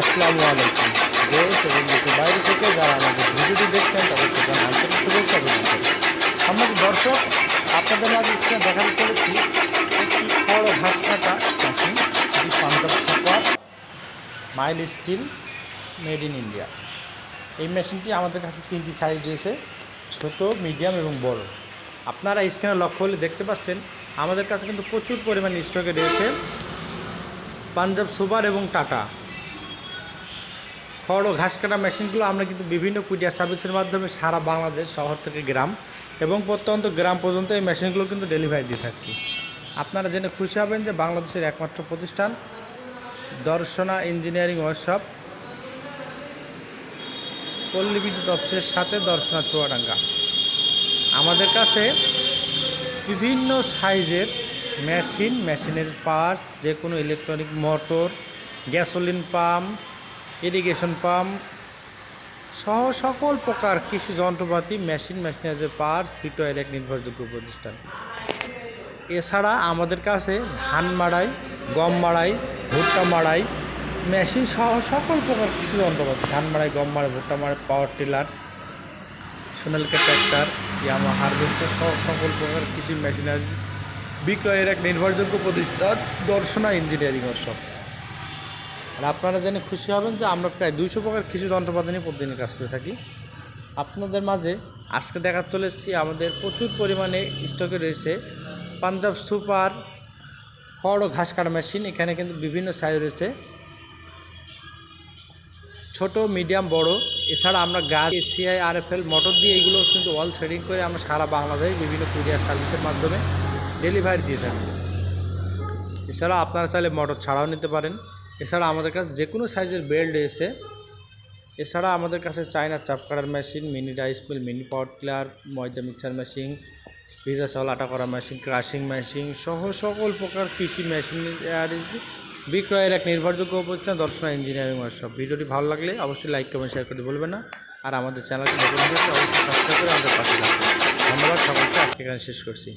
আসসালামু আলাইকুম। দেশ এবং দেশের বাইরে থেকে যারা আমাদের ভিডিওটি দেখছেন, তাদেরকে জানাই আন্তরিক শুভেচ্ছা অভিনন্দন। আমাদের দর্শক, আপনাদের মাঝে স্ক্রিনে দেখাতে চলেছি একটি বড় ঘাস কাটা মেশিন এটি Punjab super mile steel made in India. এই মেশিনটি আমাদের কাছে তিনটি সাইজ রয়েছে, ছোট মিডিয়াম এবং বড়। আপনারা স্ক্রিনে লক্ষ্য হলে দেখতে পাচ্ছেন, আমাদের কাছে কিন্তু প্রচুর পরিমাণে স্টকে রয়েছে পাঞ্জাব সুপার এবং টাটা। খড় ও ঘাস কাটা মেশিনগুলো আমরা কিন্তু বিভিন্ন কুরিয়ার সার্ভিসের মাধ্যমে সারা বাংলাদেশ শহর থেকে গ্রাম এবং প্রত্যন্ত গ্রাম পর্যন্ত এই মেশিনগুলো কিন্তু ডেলিভারি দিয়ে থাকছি। আপনারা জেনে খুশি হবেন যে বাংলাদেশের একমাত্র প্রতিষ্ঠান, দর্শনা ইঞ্জিনিয়ারিং ওয়ার্কশপ, পল্লী বিদ্যুৎ অফিসের সাথে দর্শনা চুয়াডাঙ্গা। আমাদের কাছে বিভিন্ন সাইজের মেশিন, মেশিনের পার্টস যে কোনো electronic motor gasoline pump irrigation pump সহ সকল প্রকার কৃষি যন্ত্রপাতি মেশিন মেশিনারিজের পার্স বিটয়ের এক নির্ভরযোগ্য প্রতিষ্ঠান। এছাড়া আমাদের কাছে ধান মাড়াই, গম মাড়াই, ভুট্টা মাড়াই মেশিন সহ সকল প্রকার কৃষি যন্ত্রপাতি, ধান মাড়াই, গম মাড়াই, ভুট্টা মাড়াই power tiller Sonalika tractor Yamaha harvester সহ সকল প্রকার কৃষি মেশিনারি বিক্রয়ের এক নির্ভরযোগ্য প্রতিষ্ঠান, দর্শনা ইঞ্জিনিয়ারিং ওয়ার্কশপ আর আপনারা জেনে খুশি হবেন যে আমরা প্রায় দুইশো প্রকার কৃষি যন্ত্রপাতি নিয়ে প্রতিদিন কাজ করে থাকি। আপনাদের মাঝে আজকে দেখা চলে এসেছি আমাদের প্রচুর পরিমাণে স্টকে রয়েছে পাঞ্জাব সুপার খড় ও ঘাস কাটা মেশিন। এখানে কিন্তু বিভিন্ন সাইজ রয়েছে। ছোট মিডিয়াম বড়। এছাড়া আমরা গাছ ACI R F L motor দিয়ে এগুলো কিন্তু অল থ্রেডিং করে আমরা সারা বাংলাদেশ বিভিন্ন কুরিয়ার সার্ভিসের মাধ্যমে ডেলিভারি দিয়ে থাকছি। এছাড়া আপনারা চাইলে মোটর ছাড়াও নিতে পারেন। এছাড়া আমাদের কাছে যে কোনো সাইজের বেল্ট রয়েছে এছাড়া আমাদের কাছে চায়না চাপ কাটার machine, mini rice mill, mini power tiller, ময়দা মিক্সার মেশিন, ভিজা চাউল, আটা করা মেশিন, ক্রাশিং মেশিন সহ সকল প্রকার কৃষি মেশিন বিক্রয়ের এক নির্ভরযোগ্য প্রতিষ্ঠান দর্শনা ইঞ্জিনিয়ারিং ওয়ার্কশপ ভিডিওটি ভালো লাগলে অবশ্যই লাইক কমেন্ট শেয়ার করতে ভুলবেন না। আর আমাদের চ্যানেলটি অবশ্যই সাবস্ক্রাইব করে আমাদের পাশে ধন্যবাদ, সকলকে আজকে এখানে শেষ করছি।